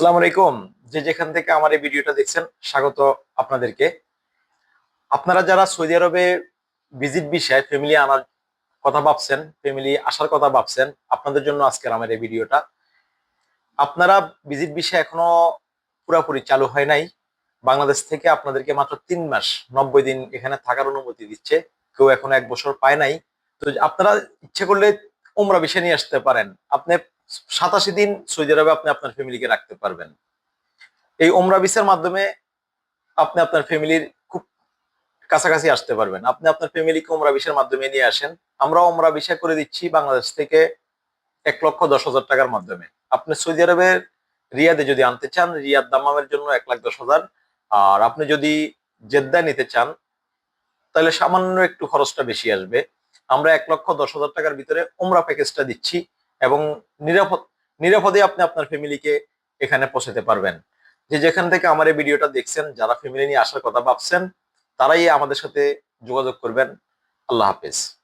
আসসালামু আলাইকুম। যে যেখান থেকে আমার এই ভিডিওটা দেখছেন, স্বাগত আপনাদেরকে। আপনারা যারা সৌদি আরবে ভিজিট বিষয়ে ফ্যামিলি আনার কথা ভাবছেন ফ্যামিলি আসার কথা ভাবছেন, আপনাদের জন্য আজকের আমার এই ভিডিওটা। আপনারা ভিজিট বিষয় এখনও পুরোপুরি চালু হয় নাই। বাংলাদেশ থেকে আপনাদেরকে মাত্র তিন মাস, নব্বই দিন এখানে থাকার অনুমতি দিচ্ছে। কেউ এখনও এক বছর পায় নাই। তো আপনারা ইচ্ছে করলে উমরা বিষয় নিয়ে আসতে পারেন। আপনি সাতাশি দিন সৌদি আরবে আপনি আপনার ফ্যামিলিকে রাখতে পারবেন। এই ওমরা ভিসার মাধ্যমে আপনি আপনার ফ্যামিলির খুব কাছাকাছি আসতে পারবেন। আপনি আপনার ফ্যামিলিকে ওমরা ভিসার মাধ্যমে নিয়ে আসেন। আমরা ওমরা ভিসা করে দিচ্ছি বাংলাদেশ থেকে এক লক্ষ দশ হাজার টাকার মাধ্যমে। আপনি সৌদি আরবের রিয়াদে যদি আনতে চান, রিয়াদ দামামের জন্য এক লাখ দশ হাজার। আর আপনি যদি জেদ্দায় নিতে চান, তাহলে সামান্য একটু খরচটা বেশি আসবে। আমরা এক লক্ষ দশ হাজার টাকার ভিতরে ওমরা প্যাকেজটা দিচ্ছি। এবং নিরাপদ, নিরাপদে আপনি আপনার ফ্যামিলিকে এখানে পৌঁছাতে পারবেন। যে যেখান থেকে আমার এই ভিডিওটা দেখছেন, যারা ফ্যামিলি নিয়ে আসার কথা ভাবছেন, তারাই আমাদের সাথে যোগাযোগ করবেন। আল্লাহ হাফেজ।